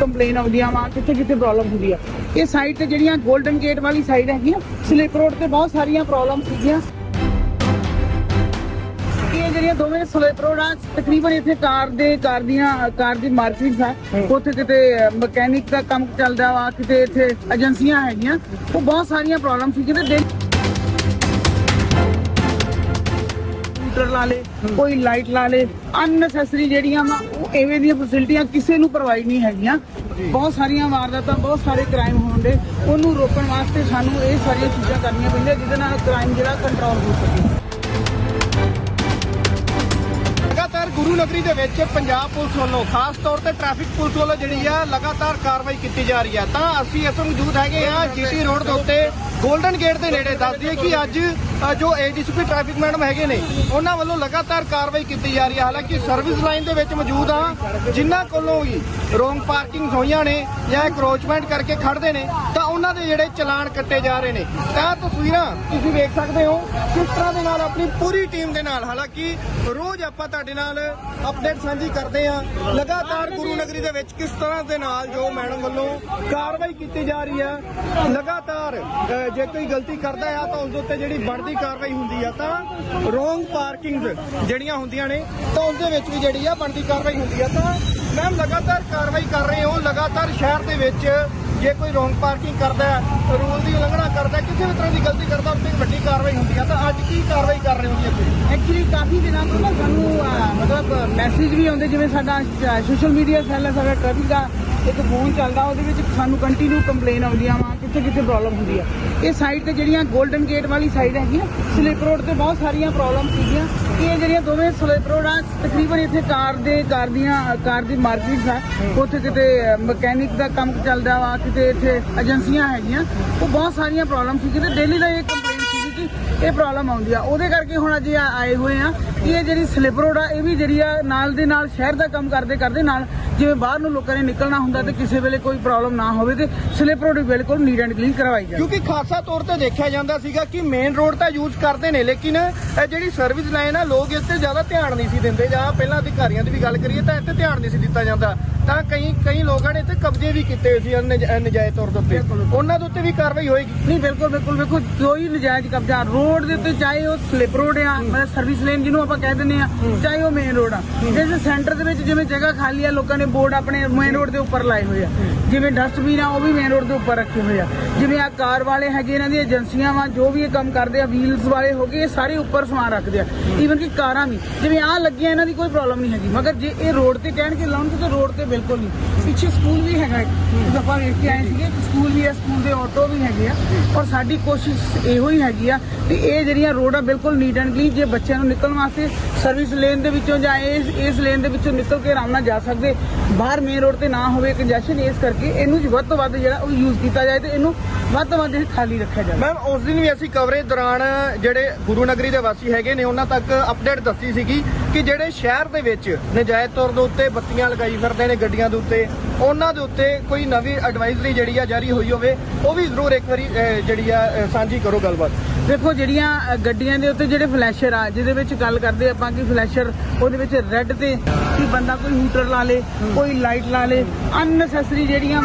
Complain ਆਉਂਦੀਆਂ ਵਾ ਕਿੱਥੇ ਕਿੱਥੇ ਪ੍ਰੋਬਲਮ ਹੁੰਦੀ ਆ। ਇਹ ਸਾਈਡ ਤੇ ਜਿਹੜੀਆਂ 골ਡਨ ਗੇਟ ਵਾਲੀ ਸਾਈਡ ਹੈਗੀ ਆ ਸਲਿਪ ਰੋਡ ਤੇ ਬਹੁਤ ਸਾਰੀਆਂ ਪ੍ਰੋਬਲਮ ਸੀਗੀਆਂ। ਇਹ ਜਿਹੜੀਆਂ ਦੋਵੇਂ ਸਲਿਪ ਰੋਡ ਆ ਤਕਰੀਬਨ ਇੱਥੇ ਕਾਰ ਦੇ ਕਾਰ ਦੀਆਂ ਕਾਰ ਦੀ ਮਾਰਕੀਟਸ ਆ। ਉੱਥੇ ਕਿਤੇ ਮਕੈਨਿਕ ਦਾ ਕੰਮ ਚੱਲਦਾ ਵਾ ਕਿਤੇ ਇੱਥੇ ਏਜੰਸੀਆਂ ਹੈਗੀਆਂ। ਉਹ ਬਹੁਤ ਸਾਰੀਆਂ ਪ੍ਰੋਬਲਮ ਸੀ ਕਿਤੇ ਦਿਨ ਲਾ ਲੇ, ਕੋਈ ਲਾਈਟ ਲਾ ਲੇ ਅਨਨੈਸੈਸਰੀ ਜਿਹੜੀਆਂ ਵਾ, ਉਹ ਐਵੇਂ ਦੀਆਂ ਫੈਸਿਲਿਟੀਆਂ ਕਿਸੇ ਨੂੰ ਪ੍ਰੋਵਾਈਡ ਨਹੀਂ ਹੈਗੀਆਂ। ਬਹੁਤ ਸਾਰੀਆਂ ਵਾਰਦਾਤਾਂ, ਬਹੁਤ ਸਾਰੇ ਕ੍ਰਾਈਮ ਹੋਣ ਦੇ, ਉਹਨੂੰ ਰੋਕਣ ਵਾਸਤੇ ਸਾਨੂੰ ਇਹ ਸਾਰੀਆਂ ਚੀਜ਼ਾਂ ਕਰਨੀਆਂ ਪੈਂਦੀਆਂ, ਜਿਹਦੇ ਨਾਲ ਕ੍ਰਾਈਮ ਜਿਹੜਾ ਕੰਟਰੋਲ ਹੋ ਸਕੇ। ਗੁਰੂ ਨਗਰੀ ਦੇ ਵਿੱਚ ਪੰਜਾਬ ਪੁਲਿਸ ਵੱਲੋਂ, ਖਾਸ ਤੌਰ ਤੇ ਟ੍ਰੈਫਿਕ ਪੁਲਿਸ ਵੱਲੋਂ ਜਿਹੜੀ ਆ, ਲਗਾਤਾਰ ਕਾਰਵਾਈ ਕੀਤੀ ਜਾ ਰਹੀ ਹੈ ਤਾਂ ਅਸੀਂ ਇਸ ਮੌਜੂਦ ਹੈਗੇ ਆ ਜੀਟੀ ਰੋਡ ਦੇ ਉੱਤੇ 골ਡਨ ਗੇਟ ਦੇ ਨੇੜੇ। ਦੱਸ ਦਈਏ ਕਿ ਅੱਜ ਜੋ ਏਡੀਸੀਪੀ ਟ੍ਰੈਫਿਕ ਮੈਡਮ ਹੈਗੇ ਨੇ, ਉਹਨਾਂ ਵੱਲੋਂ ਲਗਾਤਾਰ ਕਾਰਵਾਈ ਕੀਤੀ ਜਾ ਰਹੀ ਹੈ ਹਾਲਾਂਕਿ ਸਰਵਿਸ ਲਾਈਨ ਦੇ ਵਿੱਚ ਮੌਜੂਦ ਆ, ਜਿਨ੍ਹਾਂ ਕੋਲੋਂ ਵੀ ਰੋਂਗ ਪਾਰਕਿੰਗ ਹੋਈਆਂ ਨੇ ਜਾਂ ਐਕਰੋਚਮੈਂਟ ਕਰਕੇ ਖੜਦੇ ਨੇ ਉਹਨਾਂ ਦੇ ਜਿਹੜੇ ਚਲਾਨ ਕੱਟੇ ਜਾ ਰਹੇ ਨੇ। ਤਾਂ ਤਸਵੀਰਾਂ ਤੁਸੀਂ ਵੇਖ ਸਕਦੇ ਹੋ ਕਿਸ ਤਰ੍ਹਾਂ ਦੇ ਨਾਲ ਆਪਣੀ ਪੂਰੀ ਟੀਮ ਦੇ ਨਾਲ। ਹਾਲਾਂਕਿ ਰੋਜ਼ ਆਪਾਂ ਤੁਹਾਡੇ ਨਾਲ ਅਪਡੇਟ ਸਾਂਝੀ ਕਰਦੇ ਹਾਂ। ਲਗਾਤਾਰ ਗੁਰੂ ਨਗਰੀ ਦੇ ਵਿੱਚ ਕਿਸ ਤਰ੍ਹਾਂ ਦੇ ਨਾਲ ਜੋ ਮੈਡਮ ਵੱਲੋਂ ਕਾਰਵਾਈ ਕੀਤੀ ਜਾ ਰਹੀ ਹੈ, ਲਗਾਤਾਰ ਜੇ ਕੋਈ ਗਲਤੀ ਕਰਦਾ ਆ ਤਾਂ ਉਸ ਦੇ ਉੱਤੇ ਜਿਹੜੀ ਬਣਦੀ ਕਾਰਵਾਈ ਹੁੰਦੀ ਆ ਤਾਂ ਰੋਂਗ ਪਾਰਕਿੰਗਸ ਜਿਹੜੀਆਂ ਹੁੰਦੀਆਂ ਨੇ, ਤਾਂ ਉਸ ਦੇ ਵਿੱਚ ਵੀ ਜਿਹੜੀ ਆ ਬਣਦੀ ਕਾਰਵਾਈ ਹੁੰਦੀ ਆ ਤਾਂ ਮੈਮ ਲਗਾਤਾਰ ਕਾਰਵਾਈ ਕਰ ਰਹੇ ਹੋ। ਲਗਾਤਾਰ ਸ਼ਹਿਰ ਦੇ ਵਿੱਚ ਜੇ ਕੋਈ ਰੋਂਗ ਪਾਰਕਿੰਗ ਕਰਦਾ ਹੈ, ਰੂਲ ਦੀ ਉਲੰਘਣਾ ਕਰਦਾ ਕਿਸੇ ਵੀ ਤਰ੍ਹਾਂ ਦੀ ਗਲਤੀ ਕਰਦਾ, ਉਸ ਤੇ ਵੱਡੀ ਕਾਰਵਾਈ ਹੁੰਦੀ ਆ ਤਾਂ ਅੱਜ ਕੀ ਕਾਰਵਾਈ ਕਰ ਰਹੇ ਹੋ ਜੀ ਇੱਥੇ? ਐਕਚੁਅਲੀ ਕਾਫੀ ਦਿਨਾਂ ਤੋਂ ਨਾ ਸਾਨੂੰ ਮਤਲਬ ਮੈਸੇਜ ਵੀ ਆਉਂਦੇ, ਜਿਵੇਂ ਸਾਡਾ ਸੋਸ਼ਲ ਮੀਡੀਆ ਸੈੱਲ ਹੈ, ਸਾਡਾ ਟ੍ਰੈਫਿਕ ਦਾ ਇੱਕ ਫੋਨ ਚੱਲਦਾ, ਉਹਦੇ ਵਿੱਚ ਸਾਨੂੰ ਕੰਟੀਨਿਊ ਕੰਪਲੇਨ ਆਉਂਦੀਆਂ ਵਾ, ਕਿੱਥੇ ਕਿੱਥੇ ਪ੍ਰੋਬਲਮ ਹੁੰਦੀ ਆ ਇਹ ਸਾਈਡ ਤੇ ਜਿਹੜੀਆਂ 골ਡਨ ਗੇਟ ਵਾਲੀ ਸਾਈਡ ਹੈਗੀ ਨਾ ਸਲਿਪ ਰੋਡ ਤੇ ਬਹੁਤ ਸਾਰੀਆਂ ਪ੍ਰੋਬਲਮ ਸੀਗੀਆਂ। ਇਹ ਜਿਹੜੀਆਂ ਦੋਵੇਂ ਸਲਿਪ ਰੋਡ ਆ, ਤਕਰੀਬਨ ਇੱਥੇ ਕਾਰ ਦੇ, ਕਾਰ ਦੀਆਂ, ਕਾਰ ਦੀ ਮਾਰਕੀਟਸ ਆ। ਉੱਥੇ ਕਿਤੇ ਮਕੈਨਿਕ ਦਾ ਕੰਮ ਚੱਲਦਾ ਵਾ, ਕਿਤੇ ਇੱਥੇ ਏਜੰਸੀਆਂ ਹੈਗੀਆਂ। ਉਹ ਬਹੁਤ ਸਾਰੀਆਂ ਪ੍ਰੋਬਲਮ ਸੀ ਕਿਤੇ ਡੇਲੀ ਦਾ ਇਹ ਕੰਪਲੇਨ ਸੀਗੀ ਕਿ ਇਹ ਪ੍ਰੋਬਲਮ ਆਉਂਦੀ ਆ ਉਹਦੇ ਕਰਕੇ ਹੁਣ ਅੱਜ ਆਏ ਹੋਏ ਆ ਕਿ ਇਹ ਜਿਹੜੀ ਸਲਿਪ ਰੋਡ ਆ, ਇਹ ਵੀ ਜਿਹੜੀ ਆ, ਨਾਲ ਦੇ ਨਾਲ ਸ਼ਹਿਰ ਦਾ ਕੰਮ ਕਰਦੇ ਕਰਦੇ ਨਾਲ ਜਿਵੇਂ ਬਾਹਰ ਨੂੰ ਲੋਕਾਂ ਨੇ ਨਿਕਲਣਾ ਹੁੰਦਾ ਤੇ ਕਿਸੇ ਵੇਲੇ ਕੋਈ ਪ੍ਰੋਬਲਮ ਨਾ ਹੋਵੇ ਤੇ ਸਲਿਪ ਰੋਡ ਬਿਲਕੁਲ ਨੀਟ ਐਂਡ ਕਲੀਨ ਕਰਵਾਈ ਜਾਵੇ। ਕਿਉਂਕਿ ਖਾਸਾ ਤੌਰ ਤੇ ਦੇਖਿਆ ਜਾਂਦਾ ਸੀਗਾ ਕਿ ਮੇਨ ਰੋਡ ਤਾਂ ਯੂਜ਼ ਕਰਦੇ ਨੇ, ਲੇਕਿਨ ਇਹ ਜਿਹੜੀ ਸਰਵਿਸ ਲਾਈਨ ਆ, ਲੋਕ ਇਸ ਤੇ ਜ਼ਿਆਦਾ ਧਿਆਨ ਨਹੀਂ ਸੀ ਦਿੰਦੇ ਜਾਂ ਪਹਿਲਾਂ ਅਧਿਕਾਰੀਆਂ ਦੀ ਵੀ ਗੱਲ ਕਰੀਏ ਤਾਂ ਇੱਥੇ ਧਿਆਨ ਨਹੀਂ ਸੀ ਦਿੱਤਾ ਜਾਂਦਾ। ਤਾਂ ਕਈ ਕਈ ਲੋਕਾਂ ਨੇ ਇੱਥੇ ਕਬਜ਼ੇ ਵੀ ਕੀਤੇ ਸੀ ਨਜਾਇਜ਼ ਤੌਰ ਦੇ ਉੱਤੇ। ਉਹਨਾਂ ਦੇ ਉੱਤੇ ਵੀ ਕਾਰਵਾਈ ਹੋਏਗੀ। ਨਹੀਂ ਬਿਲਕੁਲ ਬਿਲਕੁਲ ਵੇਖੋ ਕੋਈ ਨਜਾਇਜ਼ ਕਬਜ਼ਾ ਰੋਡ ਦੇ ਉੱਤੇ ਚਾਹੇ ਉਹ ਸਲਿਪ ਰੋਡ ਆ ਮਤਲਬ ਸਰਵਿਸ ਲੇਨ ਜਿਹਨੂੰ ਆਪਾਂ ਕਹਿ ਦਿੰਦੇ ਆ ਚਾਹੇ ਉਹ ਮੇਨ ਰੋਡ ਆ। ਜਿਸ ਸੈਂਟਰ ਦੇ ਵਿੱਚ ਜਿਵੇਂ ਜਗ੍ਹਾ ਖਾਲੀ ਆ ਲੋਕਾਂ ਨੇ ਬੋਰਡ ਆਪਣੇ ਮੇਨ ਰੋਡ ਦੇ ਉੱਪਰ ਲਾਏ ਹੋਏ ਆ। ਜਿਵੇਂ ਡਸਟਬਿਨ ਆ ਉਹ ਵੀ ਮੇਨ ਰੋਡ ਦੇ ਉੱਪਰ ਰੱਖੇ ਹੋਏ ਆ। ਜਿਵੇਂ ਆ ਕਾਰ ਵਾਲੇ ਹੈਗੇ ਇਹਨਾਂ ਦੀਆਂ ਏਜੰਸੀਆਂ ਵਾ, ਜੋ ਵੀ ਇਹ ਕੰਮ ਕਰਦੇ ਆ ਵੀਲਸ ਵਾਲੇ ਹੋ ਗਏ, ਇਹ ਸਾਰੇ ਉੱਪਰ ਸਮਾਨ ਰੱਖਦੇ ਆ। ਈਵਨ ਕਿ ਕਾਰਾਂ ਵੀ, ਜਿਵੇਂ ਆ ਲੱਗੀਆਂ, ਇਹਨਾਂ ਦੀ ਕੋਈ ਪ੍ਰੋਬਲਮ ਨਹੀਂ ਹੈਗੀ। ਮਗਰ ਜੇ ਇਹ ਰੋਡ ਤੇ ਕਹਿਣਗੇ ਲਾਉਣ ਤਾਂ ਰੋਡ ਤੇ ਬਿਲਕੁਲ ਨਹੀਂ। ਪਿੱਛੇ ਸਕੂਲ ਵੀ ਹੈਗਾ ਇੱਕ ਜਿਸ ਆਪਾਂ ਵੇਖ ਕੇ ਆਏ ਸੀਗੇ ਸਕੂਲ ਵੀ ਹੈ ਸਕੂਲ ਦੇ ਆਟੋ ਵੀ ਹੈਗੇ ਆ। ਔਰ ਸਾਡੀ ਕੋਸ਼ਿਸ਼ ਇਹੋ ਹੀ ਹੈਗੀ ਆ ਕਿ ਇਹ ਜਿਹੜੀਆਂ ਰੋਡ ਆ, ਬਿਲਕੁਲ ਨੀਟ ਐਂਡ ਕਲੀਨ ਜੇ ਬੱਚਿਆਂ ਨੂੰ ਨਿਕਲਣ ਵਾਸਤੇ ਸਰਵਿਸ ਲੇਨ ਦੇ ਵਿੱਚੋਂ ਜਾਂ ਇਸ ਇਸ ਲੇਨ ਦੇ ਵਿੱਚੋਂ ਨਿਕਲ ਕੇ ਆਰਾਮ ਨਾਲ ਜਾ ਸਕਦੇ, ਬਾਹਰ ਮੇਨ ਰੋਡ ਤੇ ਨਾ ਹੋਵੇ ਕੰਜੈਸ਼ਨ ਇਸ ਕਰਕੇ ਇਹਨੂੰ ਵੱਧ ਤੋਂ ਵੱਧ ਜਿਹੜਾ ਉਹ ਯੂਜ਼ ਕੀਤਾ ਜਾਏ ਤੇ ਇਹਨੂੰ ਵੱਧ ਤੋਂ ਵੱਧ ਇਹ ਖਾਲੀ ਰੱਖਿਆ ਜਾਵੇ। ਮੈਮ ਉਸ ਦਿਨ ਵੀ ਅਸੀਂ ਕਵਰੇਜ ਦੌਰਾਨ ਜਿਹੜੇ ਗੁਰੂ ਨਗਰੀ ਦੇ ਵਾਸੀ ਹੈਗੇ ਨੇ ਉਹਨਾਂ ਤੱਕ ਅਪਡੇਟ ਦੱਸੀ ਸੀਗੀ ਕਿ ਜਿਹੜੇ ਸ਼ਹਿਰ ਦੇ ਵਿੱਚ ਨਜਾਇਜ਼ ਤੌਰ ਦੇ ਉੱਤੇ ਬੱਤੀਆਂ ਲਗਾਈ ਫਿਰਦੇ ਨੇ ਗੱਡੀਆਂ ਦੇ ਉੱਤੇ ਉਹਨਾਂ ਦੇ ਉੱਤੇ ਕੋਈ ਨਵੀਂ ਐਡਵਾਈਜ਼ਰੀ ਜਿਹੜੀ ਆ ਜਾਰੀ ਹੋਈ ਹੋਵੇ ਉਹ ਵੀ ਜ਼ਰੂਰ ਇੱਕ ਵਾਰੀ ਜਿਹੜੀ ਆ ਸਾਂਝੀ ਕਰੋ ਗੱਲਬਾਤ। ਦੇਖੋ ਜਿਹੜੀਆਂ ਗੱਡੀਆਂ ਦੇ ਉੱਤੇ ਜਿਹੜੇ ਫਲੈਸ਼ਰ ਆ ਜਿਹਦੇ ਵਿੱਚ ਗੱਲ ਕਰਦੇ ਆਪਾਂ ਕਿ ਫਲੈਸ਼ਰ ਉਹਦੇ ਵਿੱਚ ਰੈੱਡ ਤੇ ਕਿ ਬੰਦਾ ਕੋਈ ਹੂਟਰ ਲਾ ਲੇ ਕੋਈ ਲਾਈਟ ਲਾ ਲੇ ਅਨਨੈਸੈਸਰੀ ਜਿਹੜੀਆਂ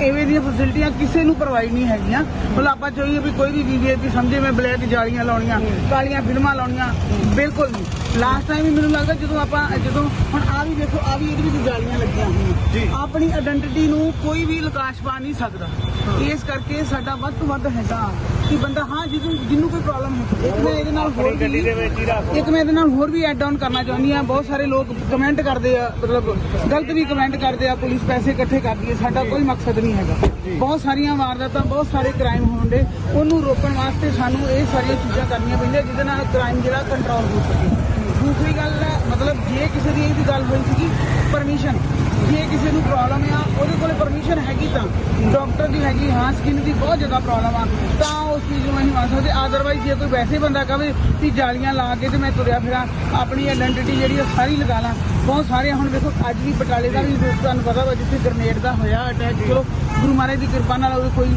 ਐਵੇਂ ਦੀਆਂ ਫੈਸਿਲਿਟੀਆਂ ਕਿਸੇ ਨੂੰ ਪ੍ਰੋਵਾਈਡ ਨਹੀਂ ਹੈਗੀਆਂ। ਮਤਲਬ ਆਪਾਂ ਚਾਹੀਏ ਵੀ ਕੋਈ ਵੀ ਵੀਵੀਆਈਪੀ ਸਮਝੇ ਮੈਂ ਬਲੈਕ ਜਾਲੀਆਂ ਲਾਉਣੀਆਂ ਕਾਲੀਆਂ ਫਿਲਮਾਂ ਲਾਉਣੀਆਂ ਬਿਲਕੁਲ ਨਹੀਂ। ਲਾਸਟ ਟਾਈਮ ਵੀ ਮੈਨੂੰ ਲੱਗਦਾ ਜਦੋਂ ਆਪਾਂ ਜਦੋਂ ਹੁਣ ਆ ਵੀ ਦੇਖੋ ਆ ਵੀ ਇਹਦੇ ਵਿੱਚ ਜਾਲੀਆਂ ਲੱਗੀਆਂ ਹੋਈਆਂ। ਆਪਣੀ ਆਇਡੈਂਟੀਟੀ ਨੂੰ ਕੋਈ ਵੀ ਲਕਾਸ਼ ਪਾ ਨਹੀਂ ਸਕਦਾ। ਇਸ ਕਰਕੇ ਸਾਡਾ ਵੱਧ ਤੋਂ ਵੱਧ ਹੈਗਾ ਕਿ ਬੰਦਾ ਹਾਂ ਜਿਹਨੂੰ ਜਿਹਨੂੰ ਕੋਈ ਪ੍ਰੋਬਲਮ ਹੈ ਇੱਕ ਮੈਂ ਇਹਦੇ ਨਾਲ ਹੋਰ ਵੀ ਇੱਕ ਮੈਂ ਇਹਦੇ ਨਾਲ ਹੋਰ ਵੀ ਐਡ ਆਨ ਕਰਨਾ ਚਾਹੁੰਦੀ ਆ ਬਹੁਤ ਸਾਰੇ ਲੋਕ ਕਮੈਂਟ ਕਰਦੇ ਆ ਮਤਲਬ ਗਲਤ ਵੀ ਕਮੈਂਟ ਕਰਦੇ ਆ ਪੁਲਿਸ ਪੈਸੇ ਇਕੱਠੇ ਕਰਦੀ ਹੈ ਸਾਡਾ ਕੋਈ ਮਕਸਦ ਨਹੀਂ ਹੈਗਾ। ਬਹੁਤ ਸਾਰੀਆਂ ਵਾਰਦਾਤਾਂ ਬਹੁਤ ਸਾਰੇ ਕ੍ਰਾਈਮ ਹੋਣ ਦੇ। ਉਹਨੂੰ ਰੋਕਣ ਵਾਸਤੇ ਸਾਨੂੰ ਇਹ ਸਾਰੀਆਂ ਚੀਜ਼ਾਂ ਕਰਨੀਆਂ ਪੈਂਦੀਆਂ ਜਿਹਦੇ ਨਾਲ ਕ੍ਰਾਈਮ ਜਿਹੜਾ ਕੰਟਰੋਲ ਹੋ ਸਕੇ। ਦੂਸਰੀ ਗੱਲ ਹੈ, ਮਤਲਬ ਜੇ ਕਿਸੇ ਦੀ ਇਹ ਵੀ ਗੱਲ ਹੋਈ ਸੀਗੀ ਪਰਮਿਸ਼ਨ ਜੇ ਕਿਸੇ ਨੂੰ ਪ੍ਰੋਬਲਮ ਆ ਉਹਦੇ ਕੋਲੇ ਪਰਮਿਸ਼ਨ ਹੈਗੀ ਤਾਂ। ਡਾਕਟਰ ਦੀ ਹੈਗੀ ਹਾਂ ਸਕਿਨ ਦੀ ਬਹੁਤ ਜ਼ਿਆਦਾ ਪ੍ਰੋਬਲਮ ਆ। ਤਾਂ ਮੰਨ ਸਕਦੇ ਆਦਰਵਾਈਜ਼ ਜੇ ਕੋਈ ਵੈਸੇ ਬੰਦਾ ਕਵੇ ਵੀ ਜਾਲੀਆਂ ਲਾ ਕੇ ਤੇ ਮੈਂ ਤੁਰਿਆ ਫਿਰਾਂ ਆਪਣੀ ਆਇਡੈਂਟੀਟੀ ਜਿਹੜੀ ਉਹ ਸਾਰੀ ਲਗਾ ਲਾਂ। ਬਹੁਤ ਸਾਰੇ ਹੁਣ ਵੇਖੋ ਅੱਜ ਵੀ ਬਟਾਲੇ ਦਾ ਵੀ ਤੁਹਾਨੂੰ ਪਤਾ ਵਾ ਜਿੱਥੇ ਗ੍ਰਨੇਡ ਦਾ ਹੋਇਆ ਅਟੈਕ ਚਲੋ ਗੁਰੂ ਮਹਾਰਾਜ ਦੀ ਕਿਰਪਾ ਨਾਲ ਉਹਦੇ ਕੋਈ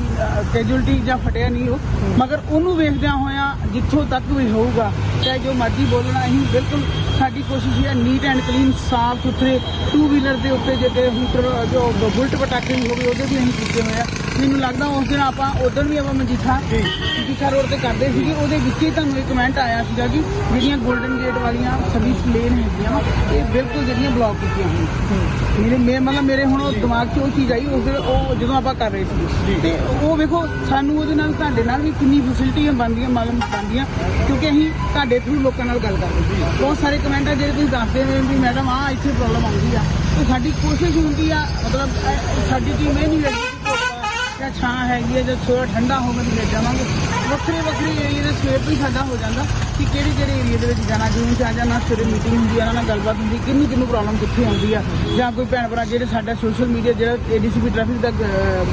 ਕੈਜੂਅਲਟੀ ਜਾਂ ਫਟਿਆ ਨਹੀਂ ਉਹ। ਮਗਰ ਉਹਨੂੰ ਵੇਖਦਿਆਂ ਹੋਇਆਂ ਜਿੱਥੋਂ ਤੱਕ ਵੀ ਹੋਊਗਾ ਚਾਹੇ ਜੋ ਮਰਜ਼ੀ ਬੋਲਣਾ ਅਸੀਂ ਬਿਲਕੁਲ ਸਾਡੀ ਕੋਸ਼ਿਸ਼ ਹੈ ਨੀਟ ਐਂਡ ਕਲੀਨ ਸਾਫ਼ ਸੁਥਰੇ ਟੂ ਵੀਲਰ ਦੇ ਉੱਤੇ ਜਿਹੜੇ ਹੂਟਰ ਜੋ ਬੁਲਟ ਪਟਾਕੇ ਹੋਵੇ ਉਹਦੇ ਵੀ ਅਸੀਂ ਕੀਤੇ ਹੋਏ ਆ। ਮੈਨੂੰ ਲੱਗਦਾ ਉਸ ਦਿਨ ਆਪਾਂ ਉਦੋਂ ਵੀ ਆਪਾਂ ਮਜੀਠਾ ਮਜੀਠਾ ਰੋਡ ਤੇ ਕਰਦੇ ਸੀਗੇ। ਉਹਦੇ ਵਿੱਚ ਹੀ ਤੁਹਾਨੂੰ ਇੱਕ ਕਮੈਂਟ ਆਇਆ ਸੀਗਾ ਕਿ ਜਿਹੜੀਆਂ 골ਡਨ ਗੇਟ ਵਾਲੀਆਂ ਸਰਵਿਸ ਲੇਨ ਹੈਗੀਆਂ ਵਾ, ਇਹ ਬਿਲਕੁਲ ਜਿਹੜੀਆਂ ਬਲੌਕ ਕੀਤੀਆਂ ਹੋਈਆਂ। ਮੇਰੇ ਮੈਂ ਮਤਲਬ ਮੇਰੇ ਹੁਣ ਉਹ ਦਿਮਾਗ 'ਚ ਉਹ ਚੀਜ਼ ਆਈ ਉਸ ਦਿਨ ਉਹ ਜਦੋਂ ਆਪਾਂ ਕਰ ਰਹੇ ਸੀ ਤੇ ਉਹ ਵੇਖੋ ਸਾਨੂੰ ਉਹਦੇ ਨਾਲ ਤੁਹਾਡੇ ਨਾਲ ਵੀ ਕਿੰਨੀ ਫੈਸਿਲਿਟੀਆਂ ਬਣਦੀਆਂ ਮਾਲੂਮ ਬਣਦੀਆਂ ਕਿਉਂਕਿ ਅਸੀਂ ਤੁਹਾਡੇ ਥਰੂ ਲੋਕਾਂ ਨਾਲ ਗੱਲ ਕਰਦੇ ਸੀ। ਬਹੁਤ ਸਾਰੇ ਕਮੈਂਟ ਆ ਜਿਹੜੇ ਤੁਸੀਂ ਦੱਸਦੇ ਹੋ ਵੀ ਮੈਡਮ ਆ ਇੱਥੇ ਪ੍ਰੋਬਲਮ ਆਉਂਦੀ ਆ। ਤੇ ਸਾਡੀ ਕੋਸ਼ਿਸ਼ ਹੁੰਦੀ ਆ ਮਤਲਬ ਅਹ, ਸਾਡੀ ਟੀਮ ਇਹ ਨਹੀਂ ਲੱਗਦੀ ਕਿ ਛਾਂ ਹੈਗੀ ਹੈ, ਜਾਂ ਥੋੜਾ ਠੰਡਾ ਹੋਵੇ ਤੇ ਲੈ ਜਾਵਾਂਗੇ। ਵੱਖਰੇ ਵੱਖਰੇ ਏਰੀਆ ਦੇ ਸਵੇਰ ਤੋਂ ਹੀ ਸਾਡਾ ਹੋ ਜਾਂਦਾ ਕਿ ਕਿਹੜੇ ਕਿਹੜੇ ਏਰੀਆ ਦੇ ਵਿੱਚ ਜਾਣਾ, ਜਿਵੇਂ ਚ ਜਾਣਾ ਸਵੇਰੇ ਮੀਟਿੰਗ ਹੁੰਦੀ ਆ, ਉਹਨਾਂ ਨਾਲ ਗੱਲਬਾਤ ਹੁੰਦੀ, ਕਿੰਨੀ ਕਿੰਨੂੰ ਪ੍ਰੋਬਲਮ ਕਿੱਥੇ ਆਉਂਦੀ ਆ। ਜਾਂ ਕੋਈ ਭੈਣ ਭਰਾ ਜਿਹੜੇ ਸਾਡਾ ਸੋਸ਼ਲ ਮੀਡੀਆ ਜਿਹੜਾ ਏਡੀਸੀਪੀ ਟ੍ਰੈਫਿਕ ਦਾ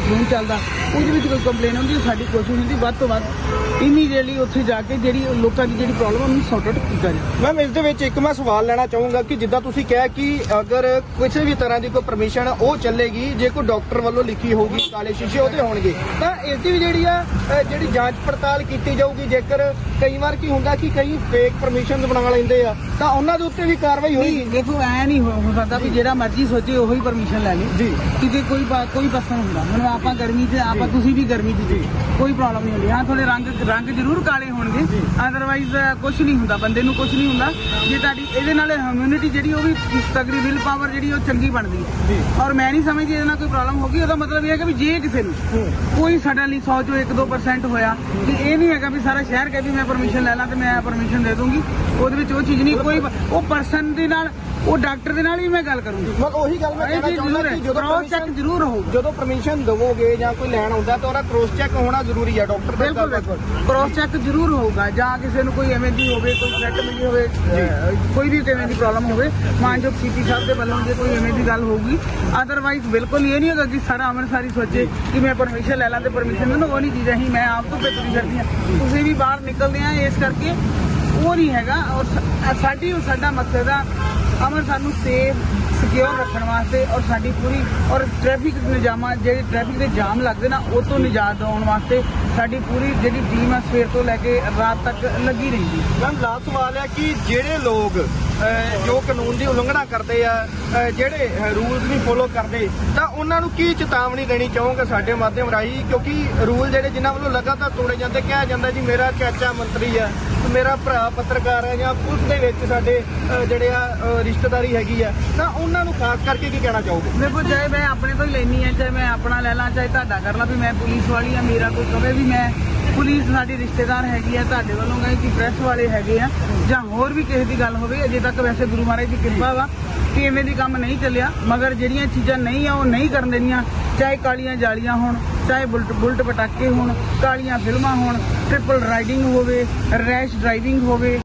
ਫੋਨ ਚੱਲਦਾ, ਉਹਦੇ ਵਿੱਚ ਕੋਈ ਕੰਪਲੇਨ ਹੁੰਦੀ, ਸਾਡੀ ਕੋਸ਼ਿਸ਼ ਹੁੰਦੀ, ਵੱਧ ਤੋਂ ਵੱਧ ਇਮੀਡੀਏਟਲੀ ਉੱਥੇ ਜਾ ਕੇ ਜਿਹੜੀ ਲੋਕਾਂ ਦੀ ਜਿਹੜੀ ਪ੍ਰੋਬਲਮ ਉਹਨੂੰ ਸੌਟ ਆਊਟ ਕੀਤਾ ਜਾਵੇ। ਮੈਮ ਇਸ ਦੇ ਵਿੱਚ ਇੱਕ ਮੈਂ ਸਵਾਲ ਲੈਣਾ ਚਾਹੂੰਗਾ ਕਿ ਜਿੱਦਾਂ ਤੁਸੀਂ ਕਿਹਾ ਕਿ ਅਗਰ ਕਿਸੇ ਵੀ ਤਰ੍ਹਾਂ ਦੀ ਕੋਈ ਪਰਮਿਸ਼ਨ ਉਹ ਚੱਲੇਗੀ, ਜੇ ਕੋਈ ਡਾਕਟਰ ਵੱਲੋਂ ਲਿਖੀ ਹੋਊਗੀ ਕਾਲੇ ਸ਼ੀਸ਼ੇ, ਉਹਦੇ ਹੋਣਗੇ। ਤਾਂ ਇਸ ਦੀ ਵੀ ਜਿਹੜੀ ਆ ਅ, ਜਿਹੜੀ ਜਾਂਚ ਪੜਤਾਲ ਕੀਤੀ ਜਾਊਗੀ ਜੇਕਰ ਕਈ ਵਾਰ ਕੀ ਹੁੰਦਾ ਕਿ ਕਈ ਫੇਕ ਪਰਮਿਸ਼ਨਸ ਬਣਾ ਲੈਂਦੇ ਆ ਤਾਂ ਉਹਨਾਂ ਦੇ ਉੱਤੇ ਵੀ ਕਾਰਵਾਈ ਹੋਏਗੀ। ਨਹੀਂ ਦੇਖੋ ਐ ਨਹੀਂ ਹੋ ਹੋ ਸਕਦਾ ਵੀ ਜਿਹੜਾ ਮਰਜ਼ੀ ਸੋਚੇ ਉਹੀ ਪਰਮਿਸ਼ਨ ਲੈ ਲੇ ਜੀ। ਕਿਤੇ ਕੋਈ ਬਾ- ਕੋਈ ਪਸੰਦ ਹੁੰਦਾ ਹੁਣ ਆਪਾਂ ਗਰਮੀ 'ਚ ਆਪਾਂ ਤੁਸੀਂ ਵੀ ਗਰਮੀ 'ਚ ਜੀ ਕੋਈ ਪ੍ਰੋਬਲਮ ਨਹੀਂ ਹੁੰਦੀ। ਹਾਂ ਥੋੜੇ ਰੰਗ ਰੰਗ ਜ਼ਰੂਰ ਕਾਲੇ ਹੋਣਗੇ। ਅਦਰਵਾਈਜ਼ ਕੁਝ ਨਹੀਂ ਹੁੰਦਾ ਬੰਦੇ ਨੂੰ ਕੁਝ ਨਹੀਂ ਹੁੰਦਾ। ਜੇ ਤੁਹਾਡੀ ਇਹਦੇ ਨਾਲ ਇਮਿਊਨਿਟੀ ਜਿਹੜੀ ਉਹ ਵੀ ਤਗੜੀ ਵਿਲ ਪਾਵਰ ਜਿਹੜੀ ਉਹ ਚੰਗੀ ਬਣਦੀ ਹੈ। ਔਰ ਮੈਂ ਨਹੀਂ ਸਮਝਦੀ ਇਹਦੇ ਨਾਲ ਕੋਈ ਪ੍ਰੋਬਲਮ ਹੋਗੀ ਉਹਦਾ ਮਤਲਬ ਇਹ ਹੈ ਕਿ ਵੀ ਜੇ ਕਿਸੇ ਨੂੰ ਕੋਈ ਸਡਨਲੀ 100 ਚੋਂ 1-2% ਹੋਇਆ ਕਿ ਇਹ ਨਹੀਂ ਹੈਗਾ ਵੀ ਸਾਰਾ ਸ਼ਹਿਰ ਕਹੇ ਵੀ ਮੈਂ ਪਰਮਿਸ਼ਨ ਲੈ ਲਾਂ ਤੇ ਮੈਂ ਪਰਮਿਸ਼ਨ ਦੇ ਦੂੰਗੀ। ਉਹਦੇ ਵਿੱਚ ਉਹ ਚੀਜ਼ ਨਹੀਂ, ਕੋਈ ਉਹ ਪਰਸਨ ਦੇ ਨਾਲ ਉਹ ਡਾਕਟਰ ਦੇ ਨਾਲ ਹੀ ਮੈਂ ਗੱਲ ਕਰੂੰਗੀ। ਮੈਂ ਉਹੀ ਗੱਲ ਮੈਂ ਕਹਿਣਾ ਚਾਹੁੰਦਾ ਹੈ ਕਿ ਜਦੋਂ ਕ੍ਰੋਸ ਚੈੱਕ ਜ਼ਰੂਰ ਹੋਊਗਾ ਜਦੋਂ ਪਰਮਿਸ਼ਨ ਦਵੋਗੇ ਜਾਂ ਕੋਈ ਲੈਣ ਆਉਂਦਾ ਤਾਂ ਉਹਦਾ ਕ੍ਰੋਸ ਚੈੱਕ ਹੋਣਾ ਜ਼ਰੂਰੀ ਹੈ ਡਾਕਟਰ ਦਾ ਬਿਲਕੁਲ ਬਿਲਕੁਲ। ਕ੍ਰੋਸ ਚੈੱਕ ਜ਼ਰੂਰ ਹੋਊਗਾ ਜਾਂ ਕਿਸੇ ਨੂੰ ਕੋਈ ਐਵੇਂ ਦੀ ਹੋਵੇ ਕੋਈ ਥ੍ਰੈਟ ਮਿਲੀ ਹੋਵੇ ਕੋਈ ਵੀ ਕਿਵੇਂ ਦੀ ਪ੍ਰੋਬਲਮ ਹੋਵੇ ਮਾਨਯੋਗ ਸੀਪੀ ਸਾਹਿਬ ਦੇ ਵੱਲੋਂ ਜੇ ਕੋਈ ਐਵੇਂ ਦੀ ਗੱਲ ਹੋਊਗੀ ਅਦਰਵਾਈਜ਼ ਬਿਲਕੁਲ ਇਹ ਨਹੀਂ ਹੋਗਾ ਕਿ ਸਾਰਾ ਅੰਮ੍ਰਿਤਸਰੀ ਸੋਚੇ ਕਿ ਮੈਂ ਪਰਮਿਸ਼ਨ ਲੈ ਲਾਂ ਤੇ ਪਰਮਿਸ਼ਨ ਮੈਨੂੰ ਉਹ ਨਹੀਂ ਚੀਜ਼ ਹੈ ਮੈਂ ਆਪ ਤੋਂ ਪੇਪਰੀ ਕਰਦੀ ਹਾਂ। ਤੁਸੀਂ ਵੀ ਬਾਹਰ ਨਿਕਲਦੇ ਆ ਇਸ ਕਰਕੇ ਉਹ ਨਹੀਂ ਹੈਗਾ ਔਰ ਸਾਡੀ ਸਾਡਾ ਮਕਸਦ ਆ ਅਮਰ ਸਾਨੂੰ ਸੇਫ ਸਿਕਿਉਰ ਰੱਖਣ ਵਾਸਤੇ ਔਰ ਸਾਡੀ ਪੂਰੀ ਔਰ ਟ੍ਰੈਫਿਕ ਨਿਯਮਾਂ ਜਿਹੜੇ ਟ੍ਰੈਫਿਕ ਦੇ ਜਾਮ ਲੱਗਦੇ ਨਾ, ਉਹ ਤੋਂ ਨਿਜਾਤ ਦਿਵਾਉਣ ਵਾਸਤੇ ਸਾਡੀ ਪੂਰੀ ਜਿਹੜੀ ਟੀਮ ਆ, ਸਵੇਰ ਤੋਂ ਲੈ ਕੇ ਰਾਤ ਤੱਕ ਲੱਗੀ ਰਹਿੰਦੀ। ਹੈ ਮੈਮ ਲਾਸਟ ਸਵਾਲ ਹੈ ਕਿ ਜਿਹੜੇ ਲੋਕ ਜੋ ਕਾਨੂੰਨ ਦੀ ਉਲੰਘਣਾ ਕਰਦੇ ਆ ਜਿਹੜੇ ਰੂਲਸ ਨਹੀਂ ਫੋਲੋ ਕਰਦੇ, ਤਾਂ ਉਹਨਾਂ ਨੂੰ ਕੀ ਚੇਤਾਵਨੀ ਦੇਣੀ ਚਾਹੋਗੇ ਸਾਡੇ ਮਾਧਿਅਮ ਰਾਹੀਂ? ਕਿਉਂਕਿ ਰੂਲ ਜਿਹੜੇ ਜਿਨ੍ਹਾਂ ਵੱਲੋਂ ਲਗਾਤਾਰ ਤੋੜੇ ਜਾਂਦੇ, ਕਿਹਾ ਜਾਂਦਾ ਜੀ, ਮੇਰਾ ਚਾਚਾ ਮੰਤਰੀ ਆ ਮੇਰਾ ਭਰਾ ਪੱਤਰਕਾਰ ਹੈ ਜਾਂ ਪੁਲਿਸ ਦੇ ਵਿੱਚ ਸਾਡੇ ਜਿਹੜੇ ਆ ਰਿਸ਼ਤੇਦਾਰੀ ਹੈਗੀ ਆ, ਤਾਂ ਉਹਨਾਂ ਨੂੰ ਖਾਸ ਕਰਕੇ ਕੀ ਕਹਿਣਾ ਚਾਹੋਗੇ? ਦੇਖੋ, ਚਾਹੇ ਮੈਂ ਆਪਣੇ ਤੋਂ ਹੀ ਲੈਣੀ ਹੈ, ਚਾਹੇ ਮੈਂ ਆਪਣਾ ਲੈ ਲਾਂ, ਚਾਹੇ ਤੁਹਾਡਾ ਕਰ ਲਾਂ, ਵੀ ਮੈਂ ਪੁਲਿਸ ਵਾਲੀ ਆ ਮੇਰਾ ਕੋਈ ਕਵੇ ਵੀ ਮੈਂ ਪੁਲਿਸ ਸਾਡੀ ਰਿਸ਼ਤੇਦਾਰ ਹੈਗੀ ਆ, ਤੁਹਾਡੇ ਵੱਲੋਂ ਕਹੇ ਕਿ ਪ੍ਰੈਸ ਵਾਲੇ ਹੈਗੇ ਆ, ਜਾਂ ਹੋਰ ਵੀ ਕਿਸੇ ਦੀ ਗੱਲ ਹੋਵੇ, ਅਜੇ ਤੱਕ ਵੈਸੇ ਗੁਰੂ ਮਹਾਰਾਜ ਦੀ ਕਿਰਪਾ ਵਾ ਕਿ ਐਵੇਂ ਦੀ ਕੰਮ ਨਹੀਂ ਚੱਲਿਆ, ਮਗਰ ਜਿਹੜੀਆਂ ਚੀਜ਼ਾਂ ਨਹੀਂ ਆ, ਉਹ ਨਹੀਂ ਕਰਨ ਦੇਣੀਆਂ, ਚਾਹੇ ਕਾਲੀਆਂ ਜਾਲੀਆਂ ਹੋਣ, ਚਾਹੇ ਬੁਲਟ ਬੁਲਟ ਪਟਾਕੇ ਹੋਣ, ਕਾਲੀਆਂ ਫਿਲਮਾਂ ਹੋਣ ਟ੍ਰਿਪਲ ਰਾਈਡਿੰਗ ਹੋਵੇ ਰੈਸ਼ ਡਰਾਈਵਿੰਗ ਹੋਵੇ।